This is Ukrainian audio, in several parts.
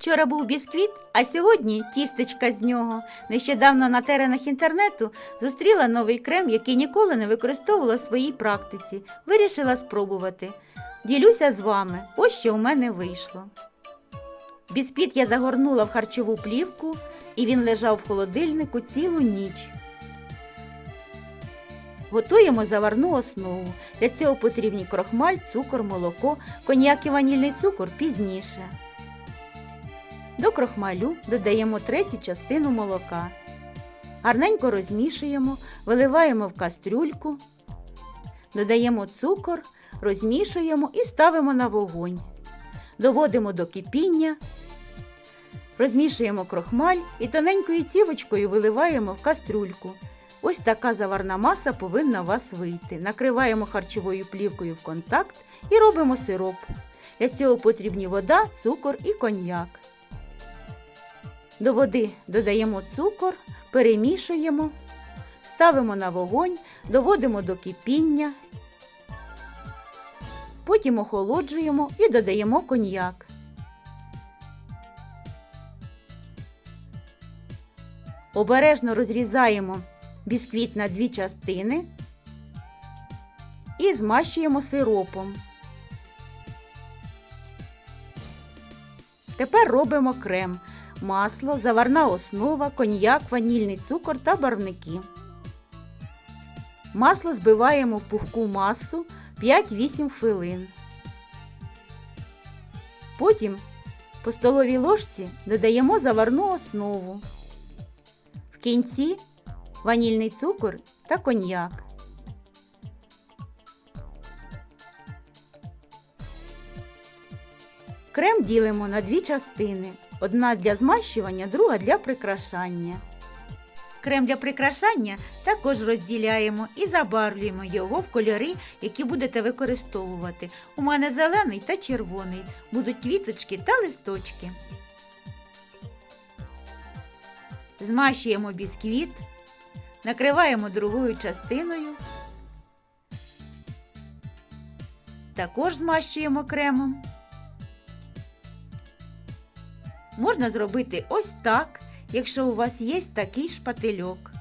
Вчора був бісквіт, а сьогодні тістечка з нього. Нещодавно на теренах інтернету зустріла новий крем, який ніколи не використовувала в своїй практиці. Вирішила спробувати. Ділюся з вами. Ось що у мене вийшло. Бісквіт я загорнула в харчову плівку, і він лежав в холодильнику цілу ніч. Готуємо заварну основу. Для цього потрібні крохмаль, цукор, молоко, коньяк і ванільний цукор пізніше. До крохмалю додаємо третю частину молока. Гарненько розмішуємо, виливаємо в кастрюльку, додаємо цукор, розмішуємо і ставимо на вогонь. Доводимо до кипіння, розмішуємо крохмаль і тоненькою цівочкою виливаємо в кастрюльку. Ось така заварна маса повинна у вас вийти. Накриваємо харчовою плівкою в контакт і робимо сироп. Для цього потрібні вода, цукор і коньяк. До води додаємо цукор, перемішуємо, ставимо на вогонь, доводимо до кипіння. Потім охолоджуємо і додаємо коньяк. Обережно розрізаємо бісквіт на дві частини і змащуємо сиропом. Тепер робимо крем, масло, заварна основа, коньяк, ванільний цукор та барвники. Масло збиваємо в пухку масу 5-8 хвилин. Потім по столовій ложці додаємо заварну основу. В кінці ванільний цукор та коньяк. Крем ділимо на дві частини. Одна для змащування, друга для прикрашання. Крем для прикрашання також розділяємо і забарвлюємо його в кольори, які будете використовувати. У мене зелений та червоний. Будуть квіточки та листочки. Змащуємо бісквіт, накриваємо другою частиною. Також змащуємо кремом. Можна зробити ось так, якщо у вас є такий шпательок.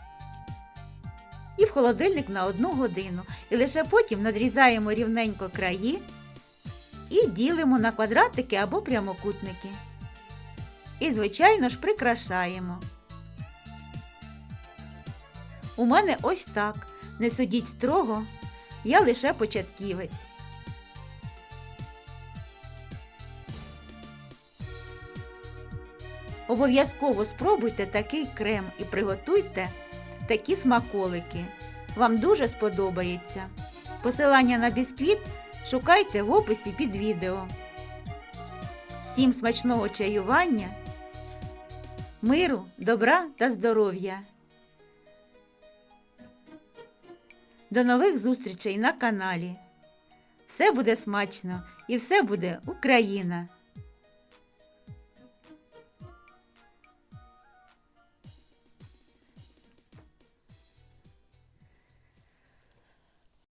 І в холодильник на одну годину. І лише потім надрізаємо рівненько краї і ділимо на квадратики або прямокутники. І, звичайно ж, прикрашаємо. У мене ось так. Не судіть строго, я лише початківець. Обов'язково спробуйте такий крем і приготуйте такі смаколики. Вам дуже сподобається. Посилання на бісквіт шукайте в описі під відео. Всім смачного чаювання, миру, добра та здоров'я! До нових зустрічей на каналі. Все буде смачно і все буде Україна!